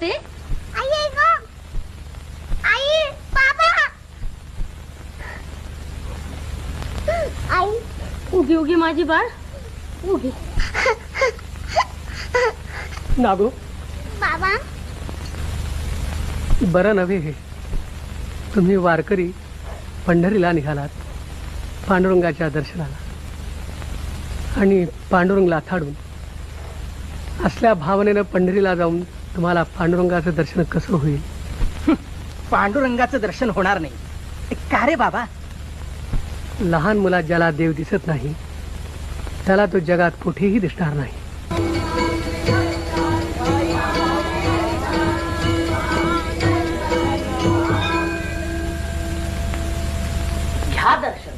ते आई आहे गं. आई बाबा. आई उगी उगी माझी बाळ. उगी. नागू. बाबा. बरं नव्हे हे. तुम्ही वारकरी पंढरीला निघालात पांडुरंगाच्या दर्शनाला. आणि पांडुरंगला थाडून असल्या भावनेनं पंढरीला जाऊन तुम्हाला पांडुरंगाचं दर्शन कसं होईल? पांडुरंगाचं दर्शन होणार नाही. का रे बाबा? लहान मुला ज्याला देव दिसत नाही त्याला तो जगात कुठेही दिसणार नाही. घ्या दर्शन